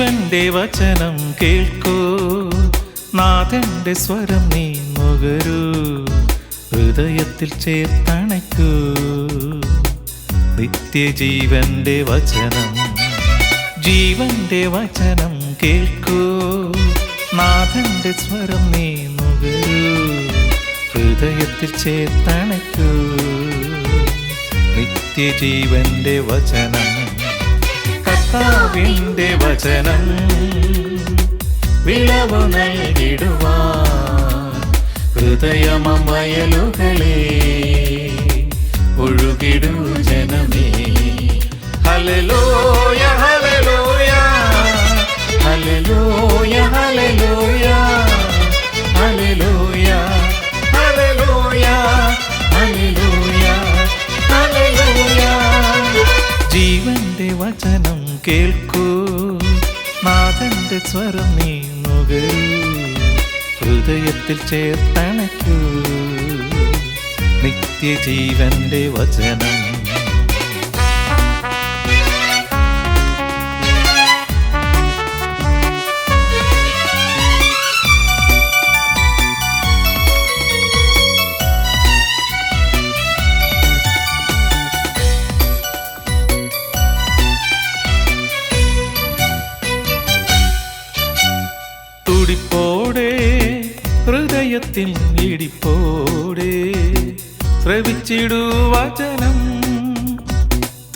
ജീവന്റെ വചനം കേൾക്കൂ. നാഥന്റെ സ്വരം നീ നുകരൂ. ഹൃദയത്തിൽ ചേർത്തണയ്ക്കൂ. നിത്യജീവന്റെ വചനം ജീവന്റെ വചനം കേൾക്കൂ. നാഥന്റെ സ്വരം നീ നുകരൂ. ഹൃദയത്തിൽ ചേർത്തണയ്ക്കൂ. നിത്യജീവന്റെ വചനം കർത്താവിന്റെ വചനം വിളവ് നൽകിടുവാൻ ഹൃദയമയലുകളെ ഒഴുകിടു ജനമേ. ഹലലോയ ഹലലോയ ഹലലോയ ഹലലോയ കേൾക്കൂ. നാഥന്റെ സ്വരം നീങ്ങുക. ഹൃദയത്തിൽ ചേർത്തണയ്ക്കൂ. നിത്യജീവന്റെ വചനം ഹൃദയത്തിൽ ഇടിപ്പോടെ ശ്രവിച്ചിടു വചനം.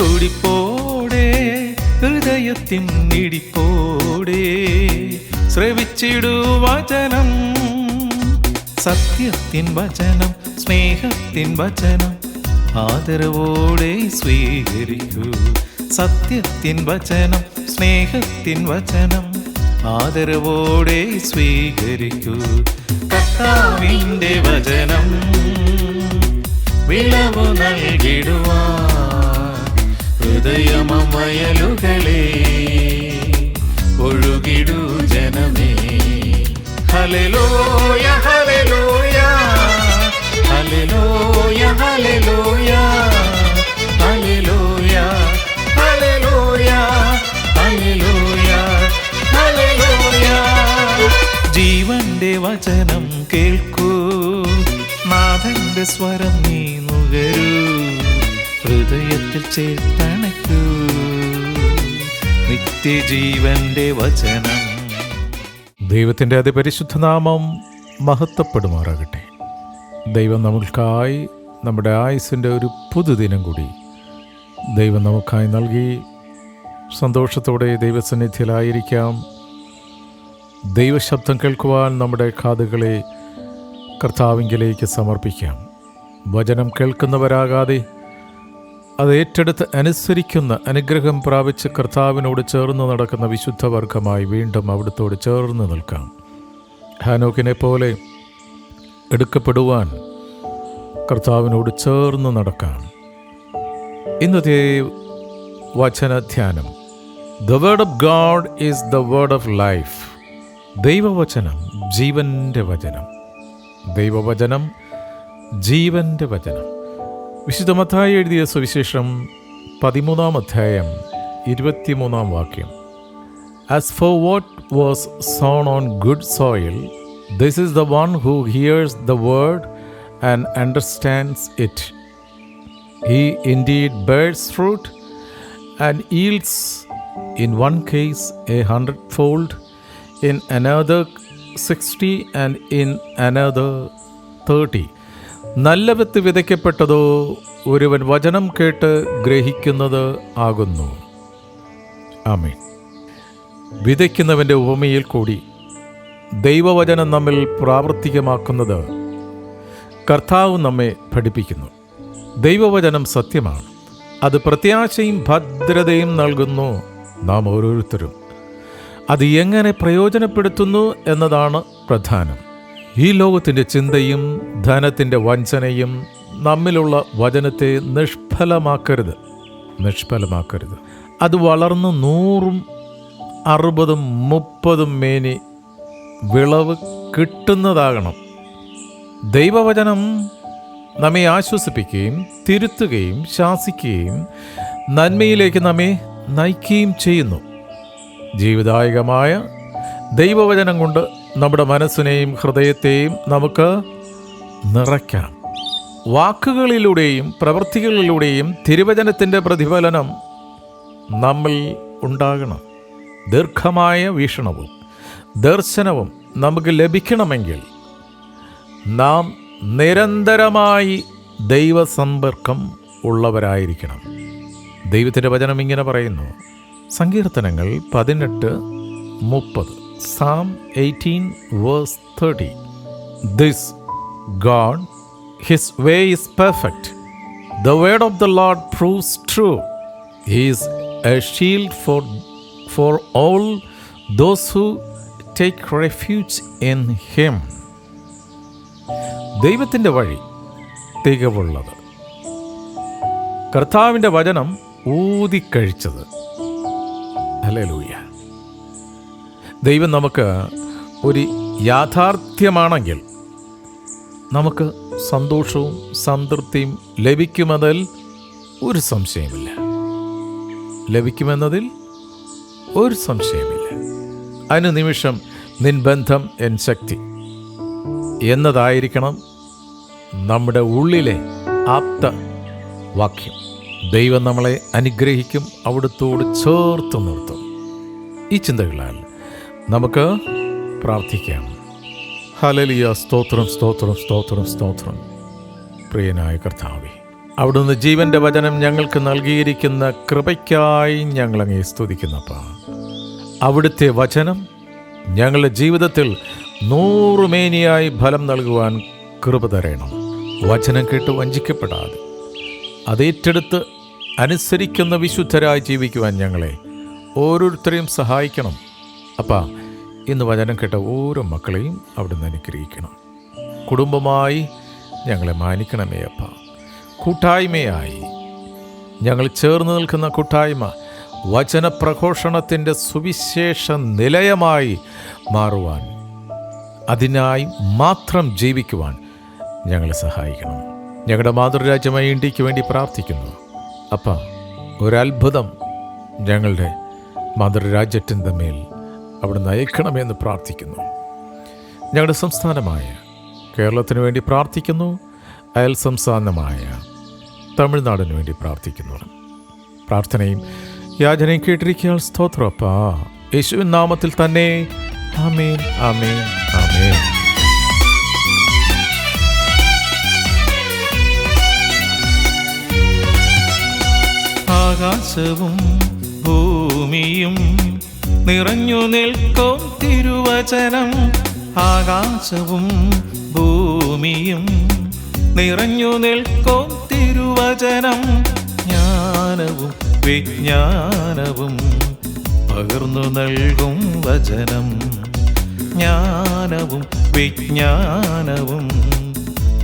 തുടിപ്പോടെ ഹൃദയത്തിൻ ഇടിപ്പോടെ ശ്രവിച്ചിടു വചനം. സത്യത്തിൻ വചനം സ്നേഹത്തിൻ വചനം ആദരവോടെ സ്വീകരിക്കൂ. സത്യത്തിൻ വചനം സ്നേഹത്തിൻ വചനം ആദരവോടെ സ്വീകരിക്കൂ. കർത്താവിന്റെ വചനം വിളവു നൽകിടുവാ ഹൃദയമയലുകളെ ഒഴുകിടു ജനമേ. ഹലലോയ ഹലലോയ സ്വരം നീ നുകരൂ. ഹൃദയത്തിൽ ചേർത്തണക്കൂ നിത്യജീവന്റെ വചനം. ദൈവത്തിന്റെ അതിപരിശുദ്ധ നാമം മഹത്വപ്പെടുമാറാകട്ടെ. ദൈവം നമുക്കായി നമ്മുടെ ആയുസിന്റെ ഒരു പുതുദിനം കൂടി ദൈവം നമുക്കായി നൽകി. സന്തോഷത്തോടെ ദൈവസന്നിധിയിലായിരിക്കാം. ദൈവശബ്ദം കേൾക്കുവാൻ നമ്മുടെ കാതുകളെ കർത്താവിങ്കിലേക്ക് സമർപ്പിക്കാം. വചനം കേൾക്കുന്നവരാകാതെ അത് ഏറ്റെടുത്ത് അനുസരിക്കുന്ന അനുഗ്രഹം പ്രാപിച്ച് കർത്താവിനോട് ചേർന്ന് നടക്കുന്ന വിശുദ്ധ വർഗമായി വീണ്ടും അവിടുത്തോട് ചേർന്ന് നിൽക്കാം. ഹാനോക്കിനെ പോലെ എടുക്കപ്പെടുവാൻ കർത്താവിനോട് ചേർന്ന് നടക്കാം. ഇന്നത്തെ വചനധ്യാനം. The word of God is the word of life ദൈവവചനം ജീവന്റെ വചനം. ദൈവവചനം ജീവന്റെ വചനം. വിശുദ്ധ മത്തായി എഴുതിയ സുവിശേഷം പതിമൂന്നാം അധ്യായം ഇരുപത്തിമൂന്നാം വാക്യം. As for what was sown on good soil this is the one who hears the word and understands it he indeed bears fruit and yields in one case a hundredfold in another sixty and in another thirty നല്ല വിത്ത് വിതയ്ക്കപ്പെട്ടതോ ഒരുവൻ വചനം കേട്ട് ഗ്രഹിക്കുന്നത് ആകുന്നു. ആമേൻ. വിതയ്ക്കുന്നവന്റെ ഉപമയിൽ കൂടി ദൈവവചനം നമ്മിൽ പ്രാവർത്തികമാക്കുന്നത് കർത്താവ് നമ്മെ പഠിപ്പിക്കുന്നു. ദൈവവചനം സത്യമാണ്. അത് പ്രത്യാശയും ഭദ്രതയും നൽകുന്നു നാം ഓരോരുത്തരും. അത് എങ്ങനെ പ്രയോജനപ്പെടുത്തുന്നു എന്നതാണ് പ്രധാനം. ഈ ലോകത്തിന്റെ ചിന്തയും ധനത്തിന്റെ വഞ്ചനയും നമ്മിലുള്ള വചനത്തെ നിഷ്ഫലമാക്കരുത്. നിഷ്ഫലമാക്കരുത്. അത് വളർന്ന് നൂറും അറുപതും മുപ്പതും മേനി വിളവ് കിട്ടുന്നതാകണം. ദൈവവചനം നമ്മെ ആശ്വസിപ്പിക്കുകയും തിരുത്തുകയും ശാസിക്കുകയും നന്മയിലേക്ക് നമ്മെ നയിക്കുകയും ചെയ്യുന്നു. ജീവിതായകമായ ദൈവവചനം കൊണ്ട് നമ്മുടെ മനസ്സിനെയും ഹൃദയത്തെയും നമുക്ക് നിറയ്ക്കാം വാക്കുകളിലൂടെയും പ്രവൃത്തികളിലൂടെയും തിരുവചനത്തിന്റെ പ്രതിഫലനം നമ്മിൽ ഉണ്ടാകണം. ദീർഘമായ വീക്ഷണവും ദർശനവും നമുക്ക് ലഭിക്കണമെങ്കിൽ നാം നിരന്തരമായി ദൈവസമ്പർക്കം ഉള്ളവരായിരിക്കണം. ദൈവത്തിന്റെ വചനം ഇങ്ങനെ പറയുന്നു. സങ്കീർത്തനങ്ങൾ പതിനെട്ട് മുപ്പത്. Psalm eighteen verse thirty this God his way is perfect the word of the Lord proves true he's a shield for for all those who take refuge in him ദൈവത്തിന്റെ വഴി തികവുള്ളത്. കർത്താവിന്റെ വചനം ഊതിക്കഴിച്ചത്. അല്ലേ ലൂയ ദൈവം നമുക്ക് ഒരു യാഥാർത്ഥ്യമാണെങ്കിൽ നമുക്ക് സന്തോഷവും സംതൃപ്തിയും ലഭിക്കുമെന്നതിൽ ഒരു സംശയമില്ല. ലഭിക്കുമെന്നതിൽ ഒരു സംശയമില്ല. നിൻ ബന്ധം എൻ ശക്തി എന്നതായിരിക്കണം നമ്മുടെ ഉള്ളിലെ ആപ്ത വാക്യം. ദൈവം നമ്മളെ അനുഗ്രഹിക്കും അവിടുത്തോട് ചേർത്ത് നിർത്തും. ഈ ചിന്തകളാൽ നമുക്ക് പ്രാർത്ഥിക്കാം. ഹലലിയ സ്തോത്രം സ്തോത്രം സ്തോത്രം സ്തോത്രം. പ്രിയനായ കർത്താവെ അവിടുന്ന് ജീവന്റെ വചനം ഞങ്ങൾക്ക് നൽകിയിരിക്കുന്ന കൃപയ്ക്കായി ഞങ്ങളങ്ങേ സ്തുതിക്കുന്നപ്പ അവിടുത്തെ വചനം ഞങ്ങളുടെ ജീവിതത്തിൽ നൂറുമേനിയായി ഫലം നൽകുവാൻ കൃപ തരണം. വചനം കേട്ട് വഞ്ചിക്കപ്പെടാതെ അതേറ്റെടുത്ത് അനുസരിക്കുന്ന വിശുദ്ധരായി ജീവിക്കുവാൻ ഞങ്ങളെ ഓരോരുത്തരെയും സഹായിക്കണം. അപ്പാ ഇന്ന് വചനം കേട്ട ഓരോ മക്കളെയും അവിടുന്ന് അനുഗ്രഹിക്കണം. കുടുംബമായി ഞങ്ങളെ മാനിക്കണമേ അപ്പ. കൂട്ടായ്മയായി. ഞങ്ങൾ ചേർന്ന് നിൽക്കുന്ന കൂട്ടായ്മ വചനപ്രഘോഷണത്തിന്റെ സുവിശേഷ നിലയമായി മാറുവാൻ അതിനായി മാത്രം ജീവിക്കുവാൻ ഞങ്ങളെ സഹായിക്കണം. ഞങ്ങളുടെ മാതൃരാജ്യമായ ഇന്ത്യയ്ക്ക് വേണ്ടി പ്രാർത്ഥിക്കുന്നു. അപ്പം ഒരത്ഭുതം ഞങ്ങളുടെ മാതൃരാജ്യത്തിന്റെ മേൽ അവിടെ നയിക്കണമെന്ന് പ്രാർത്ഥിക്കുന്നു. ഞങ്ങളുടെ സംസ്ഥാനമായ കേരളത്തിന് വേണ്ടി പ്രാർത്ഥിക്കുന്നു. അയൽ സംസ്ഥാനമായ തമിഴ്നാടിന് വേണ്ടി പ്രാർത്ഥിക്കുന്നു. പ്രാർത്ഥനയും യാചനയും കേട്ടിരിക്കാൻ സ്തോത്രപ്പാ യേശുവിൻ നാമത്തിൽ തന്നെ ആമേൻ ആമേൻ ആമേൻ. ആകാശവും ഭൂമിയും നിറഞ്ഞു നിൽക്കും തിരുവചനം. ആകാശവും ഭൂമിയും നിറഞ്ഞു നിൽക്കും തിരുവചനം. ജ്ഞാനവും വിജ്ഞാനവും പകർന്നു നൽകും വചനം. ജ്ഞാനവും വിജ്ഞാനവും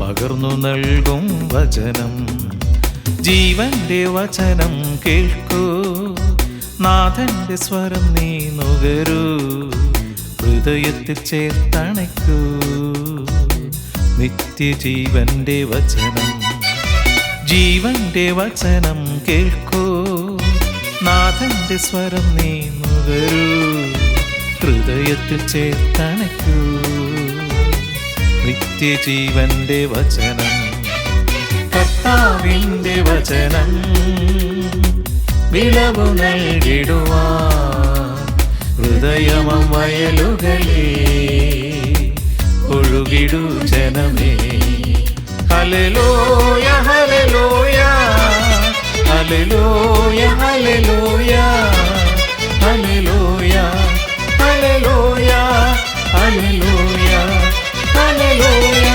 പകർന്നു നൽകും വചനം. ജീവന്റെ വചനം കേൾക്കൂ. നാഥന്റെ സ്വരം നീ നുകരൂ. ഹൃദയത്തിൽ ചേർത്തണയ്ക്കൂ. നിത്യജീവന്റെ വചനം ജീവന്റെ വചനം കേൾക്കൂ. നാഥന്റെ സ്വരം നീ നുകരൂ. ഹൃദയത്തിൽ ചേർത്തണയ്ക്കൂ. നിത്യജീവന്റെ വചനം കർത്താവിന്റെ വചനം. വിളവു നൽകിടുവാ ഹൃദയമം വയലുകളേ ഒഴുകിടു ജനമേ ഹലലോയ ഹലലോയ ഹലലോയ ഹലലോയ ഹലലോയ ഹലലോയ ഹലലോയ ഹലലോയ